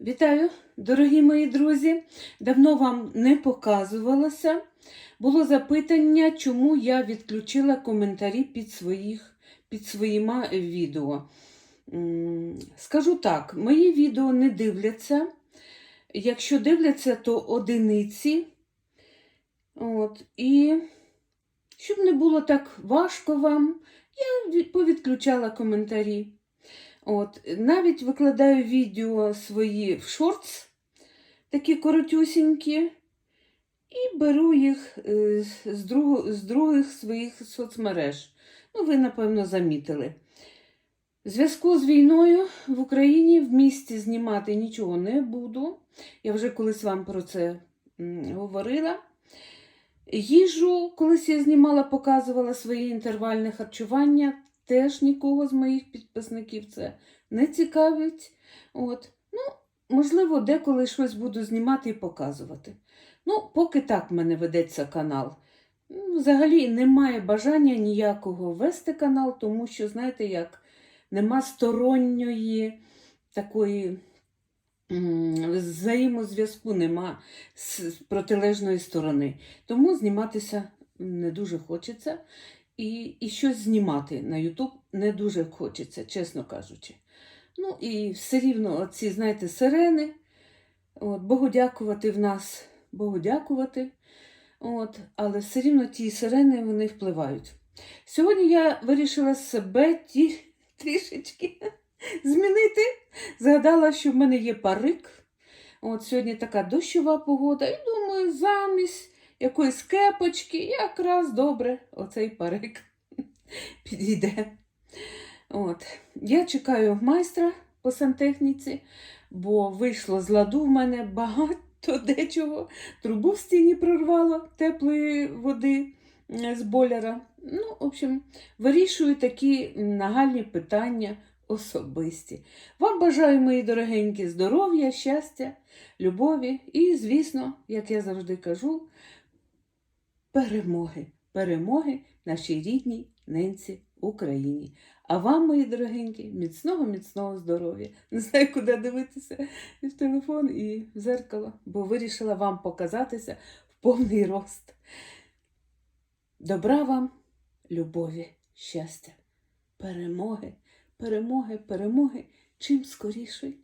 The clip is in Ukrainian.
Вітаю, дорогі мої друзі! Давно вам не показувалася. Було запитання, чому я відключила коментарі під, своїх, під своїми відео. Скажу так, мої відео не дивляться. Якщо дивляться, то одиниці. От, і щоб не було так важко вам, я повідключала коментарі. От, навіть викладаю відео свої в шортс, такі коротюсінькі, і беру їх е, з, друг, з других своїх соцмереж. Ну, ви, напевно, замітили. В зв'язку з війною в Україні в місті знімати нічого не буду. Я вже колись вам про це говорила. Їжу, колись я знімала, показувала своє інтервальне харчування. Теж нікого з моїх підписників це не цікавить. От. Ну, можливо, деколи щось буду знімати і показувати. Ну, поки так в мене ведеться канал. Ну, Взагалі немає бажання ніякого вести канал, тому що, знаєте, як нема сторонньої такої взаємозв'язку, нема з протилежної сторони. Тому зніматися не дуже хочеться. І, і щось знімати на YouTube не дуже хочеться, чесно кажучи. Ну і все рівно ці, знаєте, сирени. От, Богу дякувати в нас, Богу дякувати. От, але все рівно ті сирени вони впливають. Сьогодні я вирішила себе ті, трішечки змінити. Згадала, що в мене є парик. От Сьогодні така дощова погода, і думаю, замість якоїсь кепочки якраз добре оцей парик підійде. От. Я чекаю майстра по сантехніці, бо вийшло з ладу в мене багато дечого. Трубу в стіні прорвало теплої води е, з боляра. Ну, в общем, вирішую такі нагальні питання особисті. Вам бажаю, мої дорогенькі, здоров'я, щастя, любові і, звісно, як я завжди кажу, перемоги. Перемоги нашій рідній ненці Україні. А вам, мої дорогенькі, міцного, міцного здоров'я. Не знаю, куди дивитися і в телефон, і в зеркало, бо вирішила вам показатися в повний рост. Добра вам, любові, щастя, перемоги, перемоги, перемоги, чим скорішої.